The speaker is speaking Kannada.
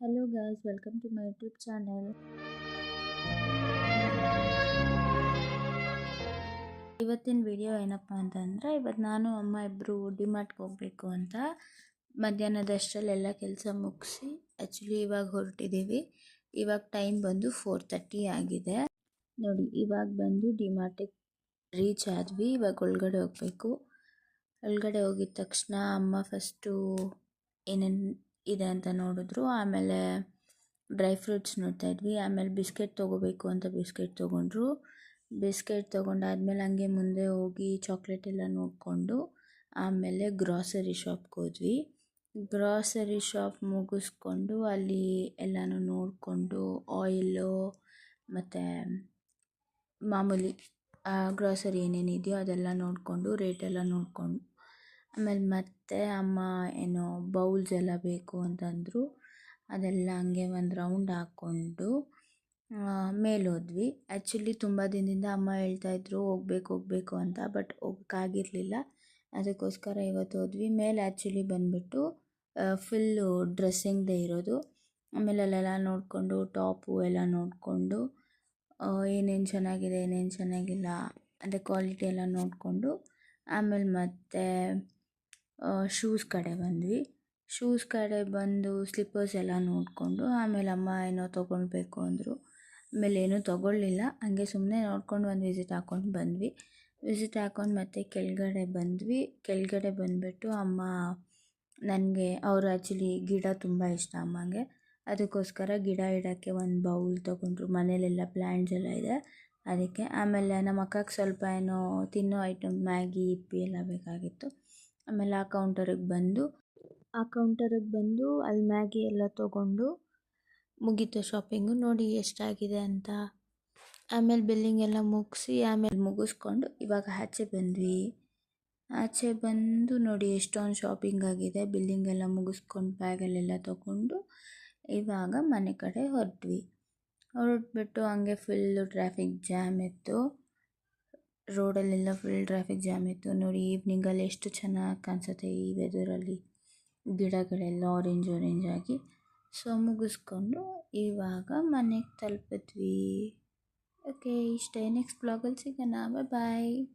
Hello guys welcome to my YouTube channel ಇವತ್ತಿನ ವಿಡಿಯೋ ಏನಪ್ಪ ಅಂತಂದರೆ ಇವತ್ತು ನಾನು, ಅಮ್ಮ ಇಬ್ಬರು ಡಿಮಾರ್ಟ್ಗೆ ಹೋಗಬೇಕು ಅಂತ ಮಧ್ಯಾಹ್ನದಷ್ಟರಲ್ಲೆಲ್ಲ ಕೆಲಸ ಮುಗಿಸಿ ಆ್ಯಕ್ಚುಲಿ ಇವಾಗ ಹೊರಟಿದ್ದೀವಿ ಇವಾಗ ಟೈಮ್ ಬಂದು ಫೋರ್ ತರ್ಟಿ ಆಗಿದೆ. ನೋಡಿ, ಇವಾಗ ಬಂದು ಡಿಮಾರ್ಟಿಗೆ ರೀಚ್ ಆದ್ವಿ. ಇವಾಗ ಒಳಗಡೆ ಹೋಗಬೇಕು. ಒಳಗಡೆ ಹೋಗಿದ ತಕ್ಷಣ ಅಮ್ಮ ಫಸ್ಟು ಏನೇನು ಇದೆ ಅಂತ ನೋಡಿದ್ರು. ಆಮೇಲೆ ಡ್ರೈ ಫ್ರೂಟ್ಸ್ ನೋಡ್ತಾ ಇದ್ವಿ. ಆಮೇಲೆ ಬಿಸ್ಕೆಟ್ ತೊಗೋಬೇಕು ಅಂತ ಬಿಸ್ಕೆಟ್ ತೊಗೊಂಡ್ರು. ಬಿಸ್ಕೆಟ್ ತೊಗೊಂಡಾದ್ಮೇಲೆ ಹಂಗೆ ಮುಂದೆ ಹೋಗಿ ಚಾಕ್ಲೇಟ್ ಎಲ್ಲ ನೋಡಿಕೊಂಡು ಆಮೇಲೆ ಗ್ರಾಸರಿ ಶಾಪ್ಗೆ ಹೋದ್ವಿ. ಗ್ರಾಸರಿ ಶಾಪ್ ಮುಗಿಸ್ಕೊಂಡು ಅಲ್ಲಿ ಎಲ್ಲನೂ ನೋಡಿಕೊಂಡು ಆಯಿಲು ಮತ್ತು ಮಾಮೂಲಿ ಗ್ರಾಸರಿ ಏನೇನಿದೆಯೋ ಅದೆಲ್ಲ ನೋಡಿಕೊಂಡು ರೇಟೆಲ್ಲ ನೋಡಿಕೊಂಡು ಆಮೇಲೆ ಮತ್ತೆ ಅಮ್ಮ ಏನೋ ಬೌಲ್ಸ್ ಎಲ್ಲ ಬೇಕು ಅಂತಂದರು. ಅದೆಲ್ಲ ಹಂಗೆ ಒಂದು ರೌಂಡ್ ಹಾಕ್ಕೊಂಡು ಮೇಲೆ ಹೋದ್ವಿ ಆ್ಯಕ್ಚುಲಿ ತುಂಬ ದಿನದಿಂದ ಅಮ್ಮ ಹೇಳ್ತಾಯಿದ್ರು ಹೋಗ್ಬೇಕು, ಹೋಗಬೇಕು ಅಂತ, ಬಟ್ ಹೋಗೋಕ್ಕಾಗಿರಲಿಲ್ಲ. ಅದಕ್ಕೋಸ್ಕರ ಇವತ್ತು ಹೋದ್ವಿ. ಮೇಲೆ ಆ್ಯಕ್ಚುಲಿ ಬಂದುಬಿಟ್ಟು ಫುಲ್ಲು ಡ್ರೆಸ್ಸಿಂಗ್ದೇ ಇರೋದು. ಆಮೇಲೆ ಅಲ್ಲೆಲ್ಲ ನೋಡಿಕೊಂಡು ಟಾಪು ಎಲ್ಲ ನೋಡಿಕೊಂಡು ಏನೇನು ಚೆನ್ನಾಗಿದೆ, ಏನೇನು ಚೆನ್ನಾಗಿಲ್ಲ, ಅದೇ ಕ್ವಾಲಿಟಿ ಎಲ್ಲ ನೋಡಿಕೊಂಡು, ಆಮೇಲೆ ಮತ್ತೆ ಶೂಸ್ ಕಡೆ ಬಂದ್ವಿ. ಶೂಸ್ ಕಡೆ ಬಂದು ಸ್ಲಿಪ್ಪರ್ಸ್ ಎಲ್ಲ ನೋಡಿಕೊಂಡು ಆಮೇಲೆ ಅಮ್ಮ ಏನೋ ತೊಗೊಳ್ಬೇಕು ಅಂದರು. ಆಮೇಲೆ ಏನೂ ತೊಗೊಳ್ಳಿಲ್ಲ. ಹಂಗೆ ಸುಮ್ಮನೆ ನೋಡ್ಕೊಂಡು ಒಂದು ವಿಸಿಟ್ ಹಾಕ್ಕೊಂಡು ಬಂದ್ವಿ. ವಿಸಿಟ್ ಹಾಕ್ಕೊಂಡು ಮತ್ತೆ ಕೆಳಗಡೆ ಬಂದ್ವಿ. ಕೆಳಗಡೆ ಬಂದುಬಿಟ್ಟು ಅಮ್ಮ ನನಗೆ, ಅವರು ಆ್ಯಕ್ಚುಲಿ ಗಿಡ ತುಂಬ ಇಷ್ಟ ಅಮ್ಮಂಗೆ. ಅದಕ್ಕೋಸ್ಕರ ಗಿಡ ಇಡೋಕ್ಕೆ ಒಂದು ಬೌಲ್ ತೊಗೊಂಡ್ರು. ಮನೇಲೆಲ್ಲ ಪ್ಲ್ಯಾಂಟ್ಸ್ ಎಲ್ಲ ಇದೆ. ಅದಕ್ಕೆ ಆಮೇಲೆ ನಮ್ಮ ಅಕ್ಕಗೆ ಸ್ವಲ್ಪ ಏನೋ ತಿನ್ನೋ ಐಟಮ್ ಮ್ಯಾಗಿ ಇಪ್ಪಿ ಎಲ್ಲ ಬೇಕಾಗಿತ್ತು. ಆಮೇಲೆ ಆ ಕೌಂಟರಿಗೆ ಬಂದು, ಆ ಕೌಂಟರಿಗೆ ಬಂದು ಅಲ್ಲಿ ಮ್ಯಾಗಿ ಎಲ್ಲ ತೊಗೊಂಡು ಮುಗೀತು ಶಾಪಿಂಗು ನೋಡಿ ಎಷ್ಟಾಗಿದೆ ಅಂತ. ಆಮೇಲೆ ಬಿಲ್ಲಿಂಗ್ ಎಲ್ಲ ಮುಗಿಸಿ ಆಮೇಲೆ ಮುಗಿಸ್ಕೊಂಡು ಇವಾಗ ಆಚೆ ಬಂದ್ವಿ. ಆಚೆ ಬಂದು ನೋಡಿ ಎಷ್ಟೊಂದು ಶಾಪಿಂಗ್ ಆಗಿದೆ. ಬಿಲ್ಲಿಂಗ್ ಎಲ್ಲ ಮುಗಿಸ್ಕೊಂಡು ಬ್ಯಾಗಲ್ಲೆಲ್ಲ ತೊಗೊಂಡು ಇವಾಗ ಮನೆ ಕಡೆ ಹೊರಟ್ವಿ. ಹೊರಟ್ಬಿಟ್ಟು ಹಂಗೆ ಫುಲ್ಲು ಟ್ರಾಫಿಕ್ ಜಾಮ್ ಇತ್ತು. ರೋಡಲ್ಲೆಲ್ಲ ಫುಲ್ ಟ್ರಾಫಿಕ್ ಜಾಮ್ ಇತ್ತು. ನೋಡಿ ಈವ್ನಿಂಗಲ್ಲಿ ಎಷ್ಟು ಚೆನ್ನಾಗಿ ಕಾಣಿಸುತ್ತೆ ಈ ವೆದರಲ್ಲಿ ಗಿಡಗಳೆಲ್ಲ ಆರೆಂಜ್ ಆರೆಂಜ್ ಆಗಿ ಸೊ ಮುಗಿಸ್ಕೊಂಡು ಇವಾಗ ಮನೆಗೆ ತಲುಪಿದ್ವಿ. ಓಕೆ ಇಷ್ಟೇ. ನೆಕ್ಸ್ಟ್ ಬ್ಲಾಗಲ್ಲಿ ಸಿಗೋಣ. ಬಾಯ್